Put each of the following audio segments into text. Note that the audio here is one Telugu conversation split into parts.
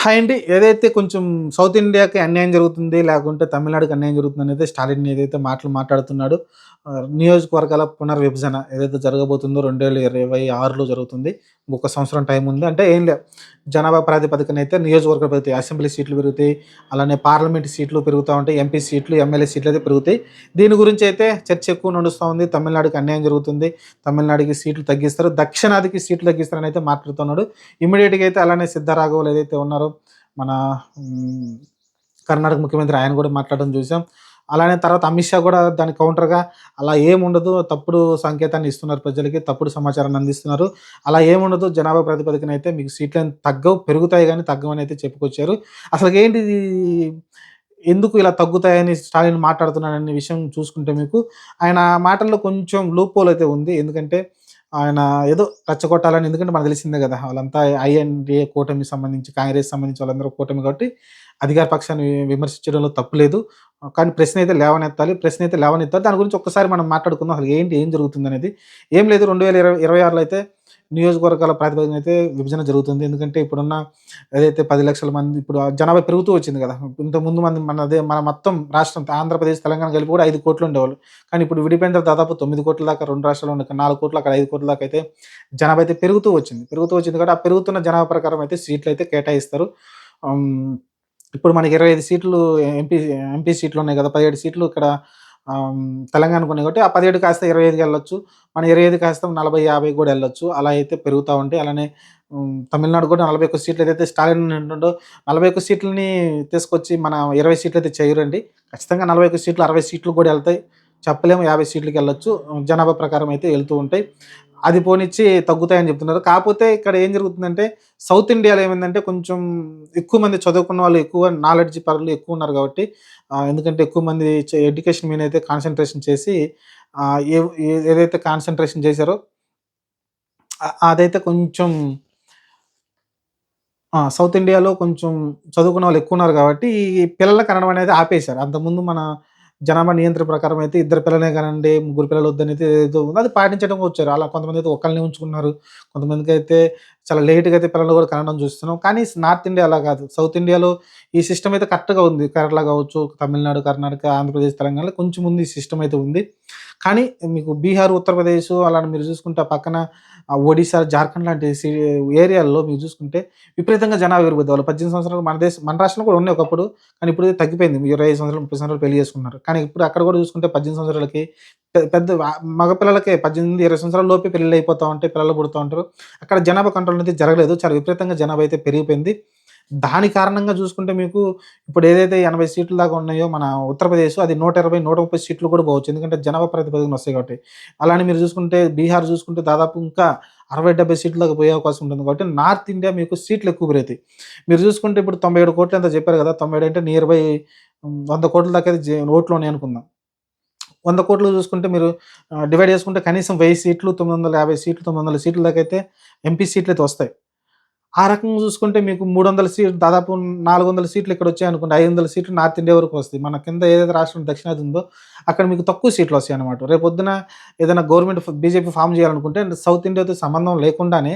హాయ్ అండి. ఏదైతే కొంచెం సౌత్ ఇండియాకి అన్యాయం జరుగుతుంది లేకుంటే తమిళనాడుకి అన్యాయం జరుగుతుంది అనేది స్టాలిన్ ఏదైతే మాటలు మాట్లాడుతున్నాడు నియోజకవర్గాల పునర్విభజన ఏదైతే జరగబోతుందో రెండు వేల ఇరవై ఆరులో జరుగుతుంది. ఒక సంవత్సరం టైం ఉంది. అంటే ఏం లేదు జనాభా ప్రాతిపదికన అయితే నియోజకవర్గ పెరుగుతాయి. అసెంబ్లీ సీట్లు పెరుగుతాయి. అలానే పార్లమెంట్ సీట్లు పెరుగుతూ ఉంటాయి. ఎంపీ సీట్లు ఎమ్మెల్యే సీట్లు అయితే పెరుగుతాయి. దీని గురించి అయితే చర్చ ఎక్కువ నడుస్తూ ఉంది. తమిళనాడుకి అన్యాయం జరుగుతుంది. తమిళనాడుకి సీట్లు తగ్గిస్తారు. దక్షిణాదికి సీట్లు తగ్గిస్తారని అయితే మాట్లాడుతున్నాడు. ఇమీడియట్గా అయితే అలానే సిద్ధరాఘవులు ఏదైతే ఉన్నారు. మన కర్ణాటక ముఖ్యమంత్రి ఆయన కూడా మాట్లాడడం చూసాం. అలానే తర్వాత అమిత్ షా కూడా దాని కౌంటర్గా అలా ఏముండదు తప్పుడు సంకేతాన్ని ఇస్తున్నారు ప్రజలకి తప్పుడు సమాచారాన్ని అందిస్తున్నారు. అలా ఏముండదు జనాభా ప్రాతిపదికన అయితే మీకు సీట్లు తగ్గవు పెరుగుతాయి కానీ తగ్గవని అయితే చెప్పుకొచ్చారు. అసలు ఏంటి ఎందుకు ఇలా తగ్గుతాయని స్టాలిన్ మాట్లాడుతున్నాడనే విషయం చూసుకుంటే మీకు ఆయన మాటల్లో కొంచెం లూపోల్ అయితే ఉంది. ఎందుకంటే ఆయన ఏదో రచ్చగొట్టాలని ఎందుకంటే మనకు తెలిసిందే కదా వాళ్ళంతా ఐఎన్డిఏ కూటమి సంబంధించి కాంగ్రెస్ సంబంధించి వాళ్ళందరూ కూటమి కాబట్టి అధికార పక్షాన్ని విమర్శించడంలో తప్పు లేదు. కానీ ప్రశ్న అయితే లేవనెత్తాలి ప్రశ్న అయితే లేవనెత్తాలి. దాని గురించి ఒక్కసారి మనం మాట్లాడుకుందాం. అసలు ఏంటి ఏం జరుగుతుంది అనేది ఏం లేదు రెండు వేల ఇరవై ఇరవై ఆరులో అయితే నియోజకవర్గాల ప్రాతిపదికన అయితే విభజన జరుగుతుంది. ఎందుకంటే ఇప్పుడున్న ఏదైతే పది లక్షల మంది ఇప్పుడు జనాభా పెరుగుతూ వచ్చింది కదా. ఇంత ముందు మంది మన అదే మన మొత్తం రాష్ట్రం ఆంధ్రప్రదేశ్ తెలంగాణ కలిపి కూడా ఐదు కోట్లు ఉండేవాళ్ళు. కానీ ఇప్పుడు విడిపోయిన తర్వాత దాదాపు తొమ్మిది కోట్ల దాకా రెండు రాష్ట్రాలు ఉండే నాలుగు కోట్ల అక్కడ ఐదు కోట్ల దాకా అయితే జనాభా అయితే పెరుగుతూ వచ్చింది. పెరుగుతూ వచ్చింది కాబట్టి ఆ పెరుగుతున్న జనాభా ప్రకారం అయితే సీట్లు అయితే కేటాయిస్తారు. ఇప్పుడు మనకి ఇరవై ఐదు సీట్లు ఎంపీ ఎంపీ సీట్లు ఉన్నాయి కదా. పదిహేడు సీట్లు ఇక్కడ తెలంగాణకు ఉన్నాయి కాబట్టి ఆ పదిహేడు కాస్త ఇరవై ఐదుకి వెళ్ళొచ్చు. మన ఇరవై ఐదు కాస్త నలభై యాభై కూడా వెళ్ళొచ్చు. అలా అయితే పెరుగుతూ ఉంటాయి అలానే తమిళనాడు కూడా నలభై ఒక్క సీట్లు ఏదైతే స్టాలిన్ ఉంటుందో నలభై ఒక్క సీట్లని తీసుకొచ్చి మన ఇరవై సీట్లు అయితే చేయరండి. ఖచ్చితంగా నలభై ఒక్క సీట్లు అరవై సీట్లు కూడా వెళ్తాయి. చెప్పలేము యాభై సీట్లకి వెళ్ళొచ్చు. జనాభా ప్రకారం అయితే వెళ్తూ ఉంటాయి. అది పోనిచ్చి తగ్గుతాయని చెప్తున్నారు కాకపోతే ఇక్కడ ఏం జరుగుతుందంటే సౌత్ ఇండియాలో ఏమైందంటే కొంచెం ఎక్కువ మంది చదువుకున్న వాళ్ళు ఎక్కువ నాలెడ్జ్ పరులు ఎక్కువ ఉన్నారు కాబట్టి ఎందుకంటే ఎక్కువ మంది ఎడ్యుకేషన్ మీద అయితే కాన్సన్ట్రేషన్ చేసి ఏ- ఏదైతే కాన్సన్ట్రేషన్ చేశారో అదైతే కొంచెం సౌత్ ఇండియాలో కొంచెం చదువుకున్న వాళ్ళు ఎక్కువ ఉన్నారు కాబట్టి, ఈ పిల్లల కనడం అనేది ఆపేశారు. అంతకుముందు మన జనాభా నియంత్రణ ప్రకారం అయితే ఇద్దరు పిల్లలే కానండి ముగ్గురు పిల్లలు వద్దనైతే ఏదో అది పాటించడం వచ్చారు. అలా కొంతమంది అయితే ఒక్కరిని ఉంచుకున్నారు. కొంతమందికైతే చాలా లేట్‌గా అయితే పిల్లలు కూడా కనడం చూస్తున్నాం. కానీ నార్త్ ఇండియా అలా కాదు. సౌత్ ఇండియాలో ఈ సిస్టమ్ అయితే కరెక్ట్‌గా ఉంది. కేరళ కావచ్చు, తమిళనాడు, కర్ణాటక, ఆంధ్రప్రదేశ్, తెలంగాణలో కొంచెం ముందు ఈ సిస్టమ్ అయితే ఉంది. కానీ మీకు బీహార్, ఉత్తరప్రదేశ్ అలా మీరు చూసుకుంటే పక్కన ఒడిశా, జార్ఖండ్ లాంటి సి ఏరియాల్లో మీరు చూసుకుంటే విపరీతంగా జనాభా పెరుగుద్ది. వాళ్ళు 18 సంవత్సరాలు మన దేశం మన రాష్ట్రంలో కూడా ఉన్నాయి ఒకప్పుడు. కానీ ఇప్పుడు తగ్గిపోయింది. 25 సంవత్సరాలు, 30 సంవత్సరాలు పెళ్ళి చేసుకున్నారు. కానీ ఇప్పుడు అక్కడ కూడా చూసుకుంటే 18 సంవత్సరాలకి పెద్ద ఆహ్, మగ పిల్లలకే 18, 20 సంవత్సరాల లోపే పెళ్ళి అయిపోతూ ఉంటాయి. పిల్లలు పుడుతూ ఉంటారు. అక్కడ జనాభా కంట్రోల్ అనేది జరగలేదు. చాలా విపరీతంగా జనాభా అయితే పెరిగిపోయింది. దాని కారణంగా చూసుకుంటే మీకు ఇప్పుడు ఏదైతే 80 సీట్ల దాకా ఉన్నాయో మన ఉత్తరప్రదేశ్ అది 120, 130 సీట్లు కూడా పోవచ్చు. ఎందుకంటే జనాభా ప్రాతిపదికన వస్తాయి కాబట్టి. అలానే మీరు చూసుకుంటే బీహార్ చూసుకుంటే దాదాపు ఇంకా 60, 70 సీట్ల దాకా పోయే అవకాశం ఉంటుంది కాబట్టి నార్త్ ఇండియా మీకు సీట్లు ఎక్కువ పెరుగుతాయి. మీరు చూసుకుంటే ఇప్పుడు 97 కోట్లు ఎంత చెప్పారు కదా! 97 అంటే నియర్ బై వంద కోట్ల దాకా అయితే జే ఓట్లు ఉన్నాయి అనుకుందాం. వంద కోట్లు చూసుకుంటే మీరు డివైడ్ చేసుకుంటే కనీసం వెయ్యి సీట్లు, 950 సీట్లు, 900 సీట్ల దాకా అయితే ఎంపీ సీట్లు అయితే వస్తాయి. ఆ రకంగా చూసుకుంటే మీకు 300 సీట్లు దాదాపు 400 సీట్లు ఇక్కడ వచ్చాయనుకోండి. 500 సీట్లు నార్త్ ఇండియా వరకు వస్తాయి. మన కింద ఏదైతే రాష్ట్రం దక్షిణాది ఉందో అక్కడ మీకు తక్కువ సీట్లు వస్తాయి అన్నమాట రేపు రేపొద్దున ఏదైనా గవర్నమెంట్ బీజేపీ ఫామ్ చేయాలనుకుంటే సౌత్ ఇండియాతో సంబంధం లేకుండానే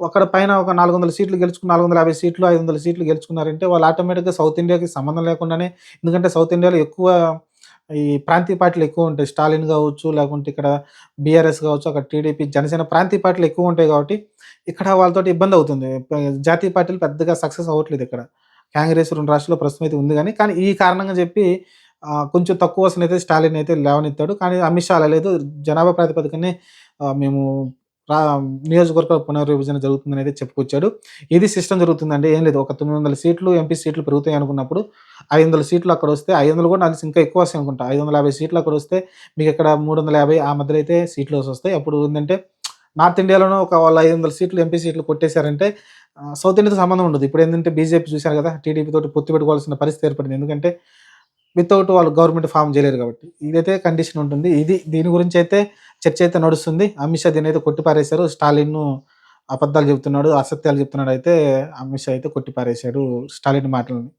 అక్కడ పైన ఒక 400 సీట్లు గెలుచుకుని 450 సీట్లు, 500 సీట్లు గెలుచుకున్నారంటే వాళ్ళు ఆటోమేటిక్‌గా సౌత్ ఇండియాకి సంబంధం లేకుండానే ఎందుకంటే సౌత్ ఇండియాలో ఎక్కువ ఈ ప్రాంతీయ పార్టీలు ఎక్కువ ఉంటాయి. స్టాలిన్ కావచ్చు, లేకుంటే ఇక్కడ బీఆర్ఎస్ కావచ్చు, అక్కడ టీడీపీ, జనసేన ప్రాంతీయ పార్టీలు ఎక్కువ ఉంటాయి కాబట్టి ఇక్కడ వాళ్ళతోటి ఇబ్బంది అవుతుంది. జాతీయ పార్టీలు పెద్దగా సక్సెస్ అవ్వట్లేదు ఇక్కడ. కాంగ్రెస్ రెండు రాష్ట్రాల్లో ప్రస్తుతం అయితే ఉంది కానీ కానీ ఈ కారణంగా చెప్పి కొంచెం తక్కువ వసనైతే స్టాలిన్ అయితే లేవనెత్తాడు. కానీ అమిత్ షా అలా లేదు. జనాభా ప్రాతిపదికనే మేము నియోజకవర్గ పునర్విభజన జరుగుతుందని అయితే చెప్పుకొచ్చాడు. ఇది సిస్టమ్ జరుగుతుందండి. ఏం లేదు. ఒక 900 సీట్లు ఎంపీ సీట్లు పెరుగుతాయి అనుకున్నప్పుడు 500 సీట్లు అక్కడ వస్తే ఐదు వందలు కూడా నాకు ఇంకా ఎక్కువ వస్తాయి అనుకుంటా. 550 సీట్లు అక్కడొస్తే మీకు ఇక్కడ 350 ఆ మధ్యలో అయితే సీట్లు వస్తాయి. అప్పుడు ఏంటంటే నార్త్ ఇండియాలోనూ ఒక వాళ్ళు 500 సీట్లు ఎంపీ సీట్లు కొట్టేశారంటే సౌత్ ఇండియాతో సంబంధం ఉండదు. ఇప్పుడు ఏంటంటే బీజేపీ చూశారు కదా! టీడీపీ తోటి పొత్తు పెట్టుకోవాల్సిన పరిస్థితి ఏర్పడింది. ఎందుకంటే వితౌట్ వాళ్ళు గవర్నమెంట్ ఫార్మ్ చేయలేరు కాబట్టి. ఇదైతే కండిషన్ ఉంటుంది. ఇది దీని గురించి అయితే చర్చ అయితే నడుస్తుంది. అమిత్ షా దీన్నైతే కొట్టిపారేశారు. స్టాలిన్ అబద్ధాలు చెప్తున్నాడు, అసత్యాలు చెప్తున్నాడు అయితే అమిత్ షా అయితే కొట్టిపారేశాడు స్టాలిన్ మాటలని.